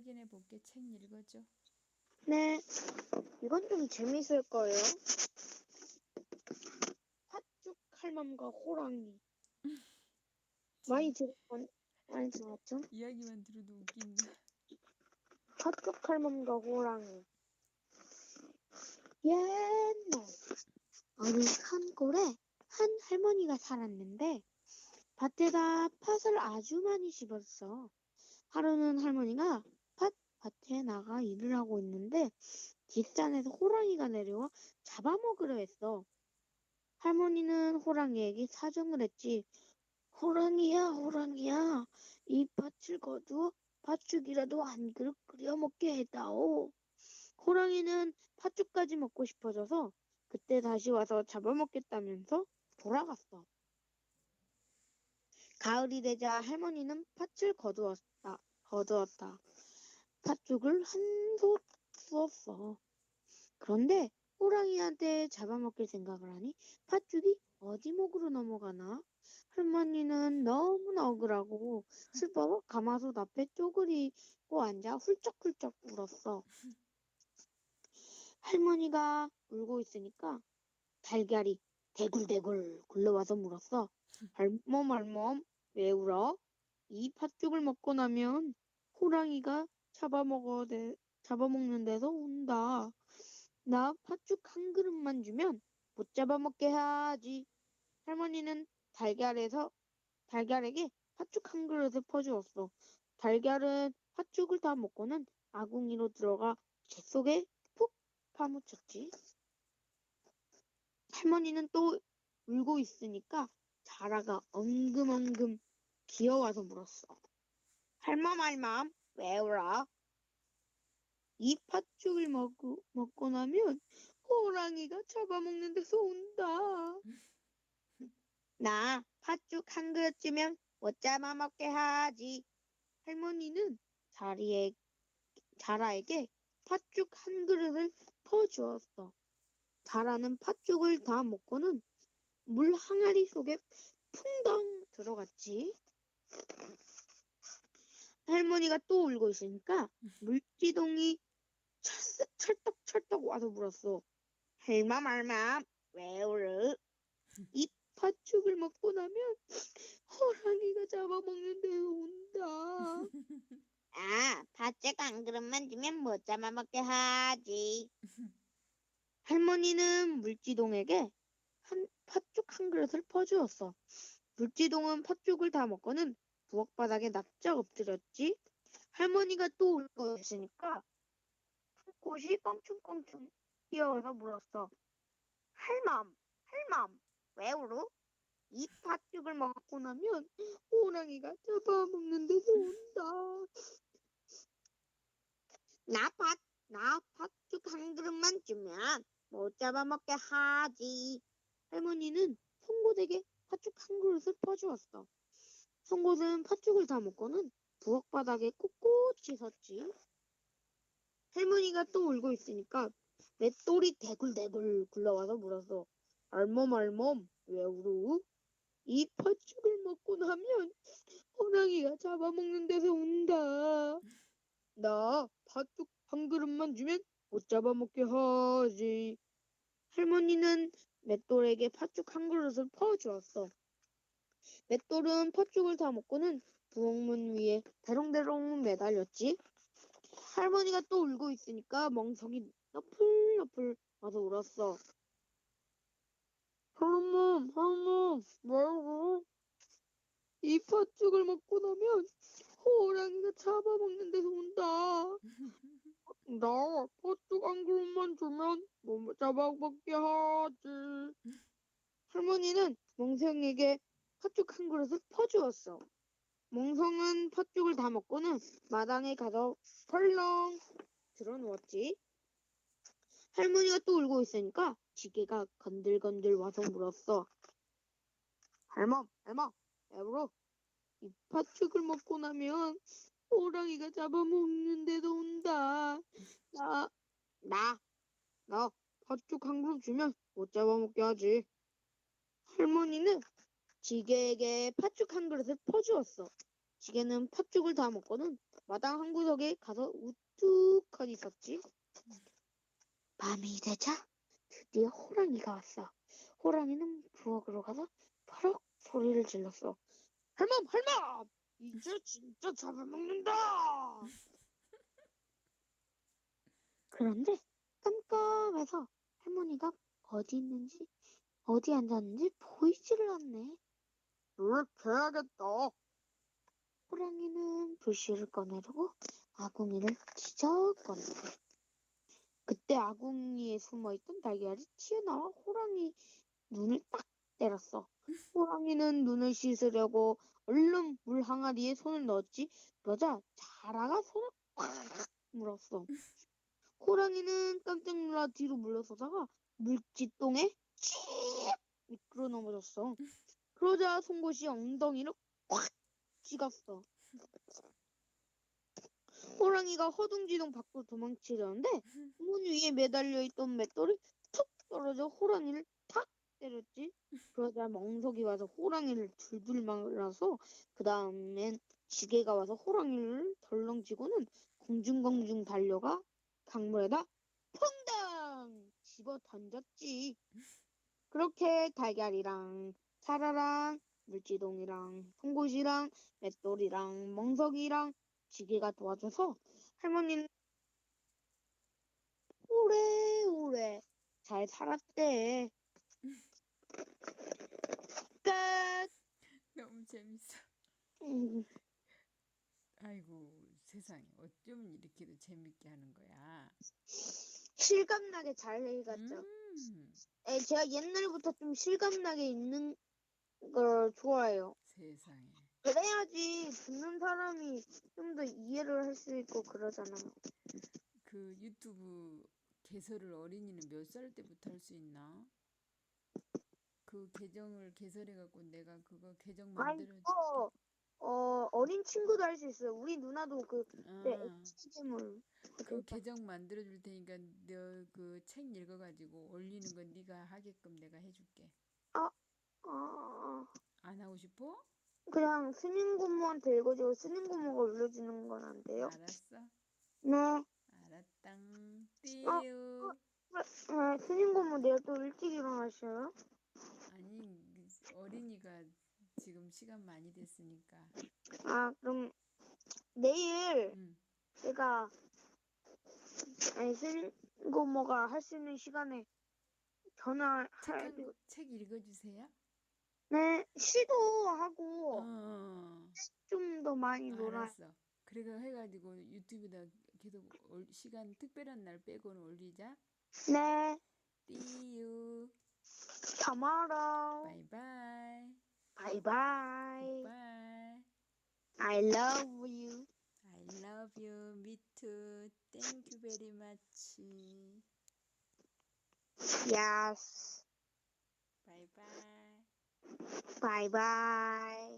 확인해 볼게. 책 읽어줘. 네, 이건 좀 재밌을 거예요. 팥죽 칼맘과 호랑이. 많이 들어 많이 들어봤죠? 이야기만 들어도 웃긴다. 팥죽 칼맘과 호랑이. 옛날 어느 산골에 한 할머니가 살았는데 밭에다 팥을 아주 많이 심었어. 하루는 할머니가 팥 밭에 나가 일을 하고 있는데 뒷산에서 호랑이가 내려와 잡아먹으려 했어. 할머니는 호랑이에게 사정을 했지. 호랑이야, 호랑이야, 이 팥을 거두어 팥죽이라도 한 그릇 끓여 먹게 해다오. 호랑이는 팥죽까지 먹고 싶어져서 그때 다시 와서 잡아먹겠다면서 돌아갔어. 가을이 되자 할머니는 팥을 거두었다. 거두었다. 팥죽을 한솥 푸었어. 그런데 호랑이한테 잡아먹힐 생각을 하니 팥죽이 어디 목으로 넘어가나? 할머니는 너무나 억울하고 슬퍼서 가마솥 앞에 쪼그리고 앉아 훌쩍훌쩍 울었어. 할머니가 울고 있으니까 달걀이 대굴대굴 굴러와서 물었어. 할멈 할멈 왜 울어? 이 팥죽을 먹고 나면 호랑이가 잡아먹어 대, 잡아먹는 데서 운다. 나 팥죽 한 그릇만 주면 못 잡아먹게 해야지. 할머니는 달걀에서 달걀에게 팥죽 한 그릇을 퍼주었어. 달걀은 팥죽을 다 먹고는 아궁이로 들어가 재 속에 푹 파묻혔지. 할머니는 또 울고 있으니까 자라가 엉금엉금 기어와서 물었어. 할멈 할멈 왜 울어? 이 팥죽을 먹고, 먹고 나면 호랑이가 잡아먹는 데서 온다. 나 팥죽 한 그릇 주면 못 잡아먹게 하지. 할머니는 자리에, 자라에게 팥죽 한 그릇을 퍼주었어. 자라는 팥죽을 다 먹고는 물 항아리 속에 풍덩 들어갔지. 할머니가 또 울고 있으니까 물지동이 철썩 철떡철떡 와서 물었어. 할멈 할멈 왜 울어? 이 팥죽을 먹고 나면 호랑이가 잡아먹는 데서 온다. 아, 팥죽 한 그릇만 주면 못 잡아먹게 하지. 할머니는 물지동에게 한 팥죽 한 그릇을 퍼주었어. 물지동은 팥죽을 다 먹고는 부엌 바닥에 납작 엎드렸지. 할머니가 또 울고 있으니까 곳이 껑충껑충 뛰어와서 물었어. 할멈, 할멈, 왜 울어? 이 팥죽을 먹고 나면 호랑이가 잡아먹는 데서 온다. 나 팥, 나 팥죽 한 그릇만 주면 못 잡아먹게 하지. 할머니는 송곳에게 팥죽 한 그릇을 퍼주었어. 송곳은 팥죽을 다 먹고는 부엌 바닥에 꿋꿋이 섰지. 할머니가 또 울고 있으니까 맷돌이 대굴대굴 굴러와서 물었어. 알몸 알몸 왜 울어? 이 팥죽을 먹고 나면 호랑이가 잡아먹는 데서 온다. 나 팥죽 한 그릇만 주면 못 잡아먹게 하지. 할머니는 맷돌에게 팥죽 한 그릇을 퍼주었어. 맷돌은 팥죽을 다 먹고는 부엌문 위에 대롱대롱 매달렸지. 할머니가 또 울고 있으니까 멍석이 너풀너풀 와서 울었어. 할멈, 할멈, 뭐라고? 이 팥죽을 먹고 나면 호랑이가 잡아먹는 데서 온다. 나 팥죽 한 그릇만 주면 못 잡아먹게 하지. 할머니는 멍성에게 팥죽 한 그릇을 퍼주었어. 멍성은 팥죽을 다 먹고는 마당에 가서 펄렁 들어누웠지. 할머니가 또 울고 있으니까 지게가 건들건들 와서 물었어. 할멈, 할멈, 왜 울어? 이 팥죽을 먹고 나면 호랑이가 잡아먹는 데도 온다. 나, 나, 나 팥죽 한 그릇 주면 못 잡아먹게 하지. 할머니는 지게에게 팥죽 한 그릇을 퍼주었어. 지게는 팥죽을 다 먹고는 마당 한 구석에 가서 우뚝하니 있었지. 밤이 되자 드디어 호랑이가 왔어. 호랑이는 부엌으로 가서 버럭 소리를 질렀어. 할멈, 할멈! 이제 진짜 잡아먹는다! 그런데 깜깜해서 할머니가 어디 있는지, 어디 앉았는지 보이지를 않네. 눈을 켜야겠다. 호랑이는 불씨를 꺼내려고 아궁이를 지적 꺼냈어. 그때 아궁이에 숨어있던 달걀이 튀어나와 호랑이 눈을 딱 때렸어. 호랑이는 눈을 씻으려고 얼른 물 항아리에 손을 넣었지. 그러자 자라가 손을 꽉 물었어. 호랑이는 깜짝 놀라 뒤로 물러서다가 물지똥에 칙 미끄러 넘어졌어. 그러자 송곳이 엉덩이를 꽉 찍었어. 호랑이가 허둥지둥 밖으로 도망치려는데 문 위에 매달려 있던 맷돌이 툭 떨어져 호랑이를 탁 때렸지. 그러자 멍석이 와서 호랑이를 둘둘 말아서 그 다음엔 지게가 와서 호랑이를 덜렁쥐고는 공중공중 달려가 강물에다 퐁당 집어 던졌지. 그렇게 달걀이랑 사라랑 물지동이랑 송곳이랑 맷돌이랑 멍석이랑 지게가 도와줘서 할머니는 오래오래 잘 살았대. 끝. 너무 재밌어. 음, 아이고 세상에 어쩌면 이렇게도 재밌게 하는 거야. 실감나게 잘 읽었죠. 음, 에, 제가 옛날부터 좀 실감나게 읽는 걸 좋아해요. 세상에. 그래야지 듣는 사람이 좀 더 이해를 할 수 있고 그러잖아요. 그 유튜브 개설을 어린이는 몇 살 때부터 할 수 있나? 그 계정을 개설해 갖고 내가 그거 계정 아 만들어 이거 어 어린 친구도 할 수 있어요. 우리 누나도 그 네, 아, 엑스지물 그 계정 만들어 줄 테니까 너 그 책 읽어 가지고 올리는 건 네가 하게끔 내가 해 줄게. 아, 안 하고 싶어? 그냥 스님 고모한테 읽어주고 스님 고모가 올려주는 건 안 돼요? 알았어. 네. 알았당. 어, 띠유. 네, 스님 고모 내일 또 일찍 일어나셔요? 아니 그 어린이가 지금 시간 많이 됐으니까. 아 그럼 내일 응. 제가 아니 스님 고모가 할 수 있는 시간에 전화할 책 읽어주세요. 네 시도하고 어. 좀 더 많이 놀아. 알았어. 그래가 해가지고 유튜브에다 계속 올, 시간 특별한 날 빼고는 올리자. 네. 띠유. tomorrow. 바이바이. Bye bye. 바이. I love you. I love you. Me too. Thank you very much. Yes. 바이바이. 拜拜。